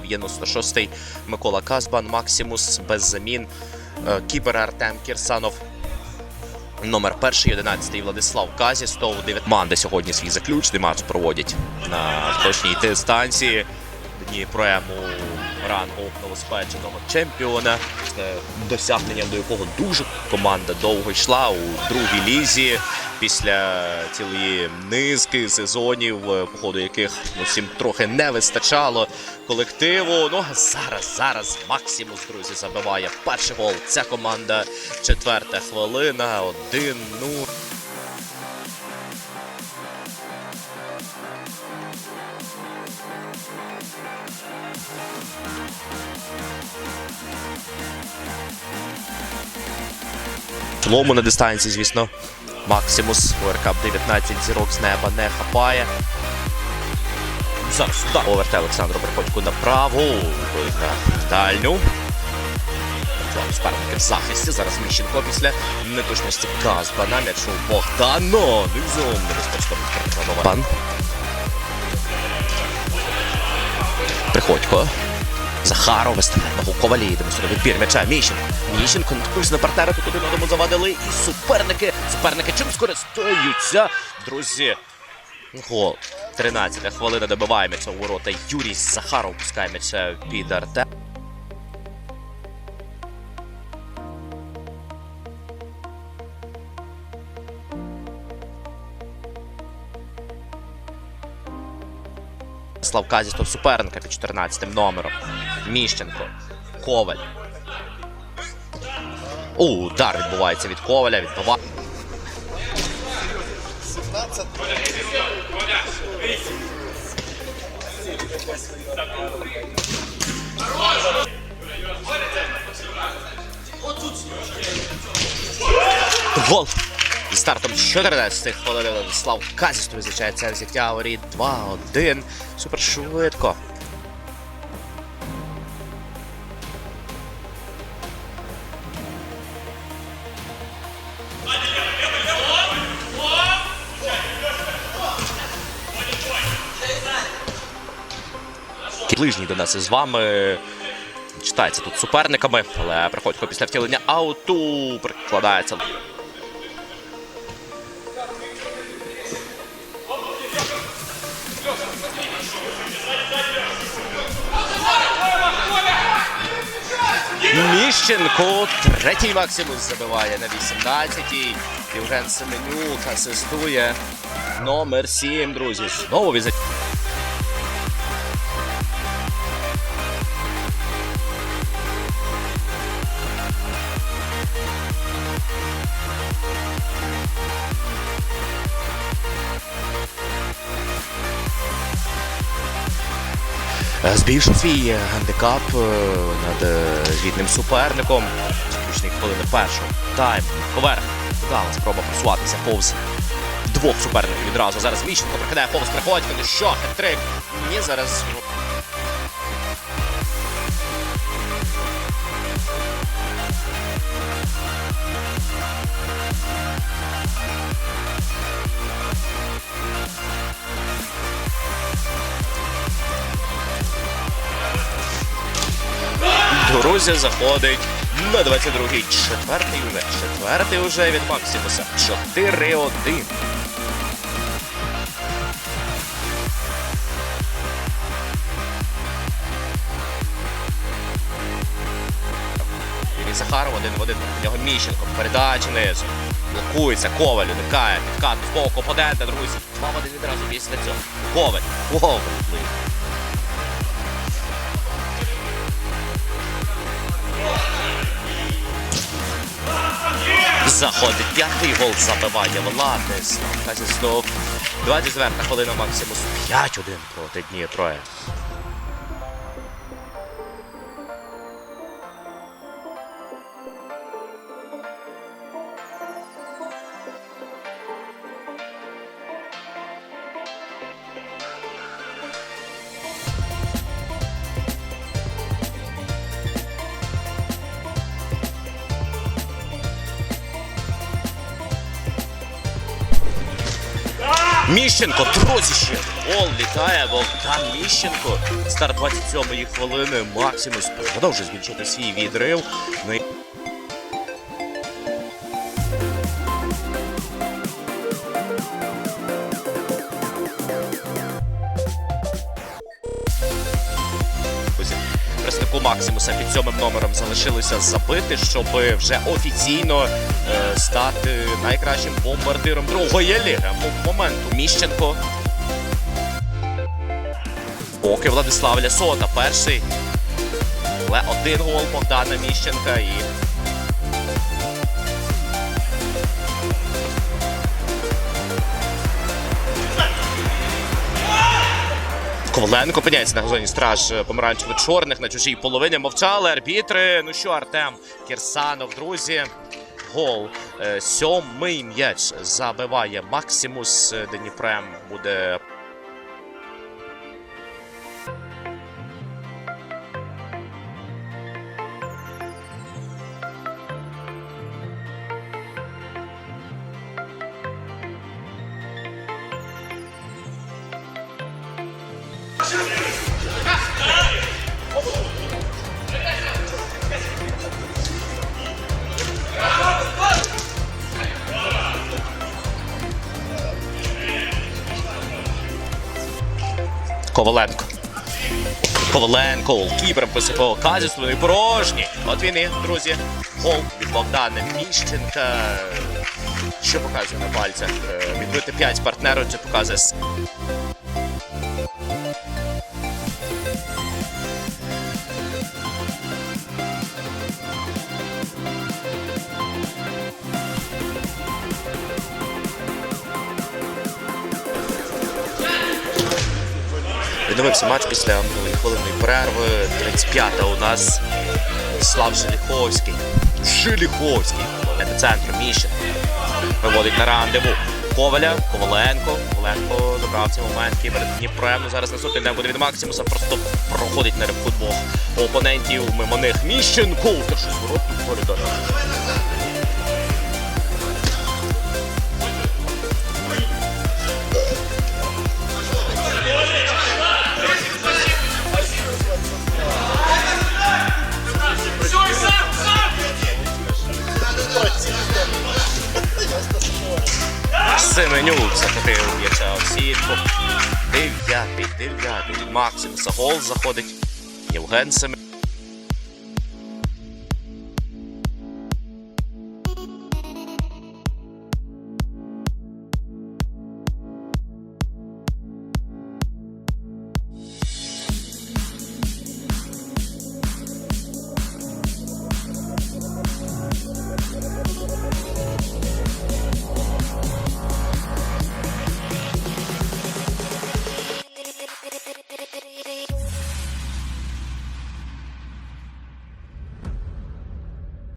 96-й Микола Казбан, Максимус без замін, е, Кіпер Артем Кірсанов. Номер перший, 11 Владислав Казі, 109 команди сьогодні свій заключний матч проводять на точній дистанції. Дніпроему рангу новоспеченого чемпіона, досягненням до якого дуже команда довго йшла у другій лізі після цілої низки сезонів, е, по ходу яких ну, всім трохи не вистачало колективу. Ну зараз, зараз Максимус, друзі, забиває перший гол. Ця команда четверта хвилина, один ну. В цілому на дистанції, звісно, Максимус ОРК 19 зірок з неба не хапає. Зараз удар. Поверте Олександру Приходьку направо. На дальню. Суперники в захисті. Зараз Міщенко після неточності Казбана. М'яч у Богдано. Небезпечно відкриває. Пан. Приходько. Захаров виставляє ногу Ковалі, демонструє відбір м'яча. Міщенко. Міщенко на партнера, тут один одному завадили. І суперники. Суперники чим скористаються. Друзі. Гол. 13 хвилина добиває м'яча ворота. Юрій Захаров пускає м'яча під Арте. Славка зі стоп суперника під 14 номером. Міщенко. Коваль. Удар відбувається від Коваля. Відбиває. Гол. І стартом 14 хвилин Владислав Казістов визначається взяття воріт 2-1. Супер швидко. Ближній до нас із вами. Читається тут суперниками, але приходько після втілення ауту прикладається. Міщенко, третій Максимус забиває на 18-й. Євген Семенюк асистує. Номер 7, друзі. Знову від збільшив свій е, гандикап е, над е, рідним суперником. Заключні хвилини першого тайм. Поверх. Вдала спроба просуватися повз двох суперників відразу. Зараз Міщенко прикидає повз приходько. Ну що, хет-трик? Ні, зараз. Друзі заходить на 22-й. Четвертий уже. Четвертий уже від Максимуса. 4-1. Юрій Захаров один в один проти нього Міщенко. Передача низу. Блокується, Коваль уникає. Підкат з боку опонента, друзі. Два в один відразу після цього. Коваль. Коваль. Заходить п'ятий гол, забиває Владислав. Казістов. 24 хвилина Максимус 5-1 проти Дніпро. Міщенко, друзі, ще гол літає Богдан Міщенко. Старт 27-ї хвилини. Максимус продовжує збільшити свій відрив. Представнику Максимуса під сьомим номером залишилося забити, щоб вже офіційно е, стати найкращим бомбардиром другої ліги. Моменту Міщенко. Поки Владислав Лясота перший. Але один гол Богдана Міщенка і. Коваленко опиняється на газоні страж помаранчево-чорних на чужій половині. Мовчали арбітри. Ну що, Артем Кірсанов, друзі. Гол. Е, Сьомий м'яч забиває Максимус. Е, Дніпрем буде Коваленко. Коваленко, кіпером посипав казіс, вони порожні. От він і, друзі, гол від Богдана Міщенка. Що показує на пальцях? Е, Відбити 5 партнерів, це показує Відновився матч після хвилинної перерви. 35-та у нас Слав. Жиліховський. До центру Міщен. Виводить на рандеву. Коваля, Коваленко. Коваленко забрав цей момент. Кібер Дніпрем. Ну, зараз наступний не буде від Максимуса. Просто проходить на футбол опонентів мимо них. Міщенко. Та що зворотню коридор. Дев'ятий, Сагол гол заходить. Євген Семенюк.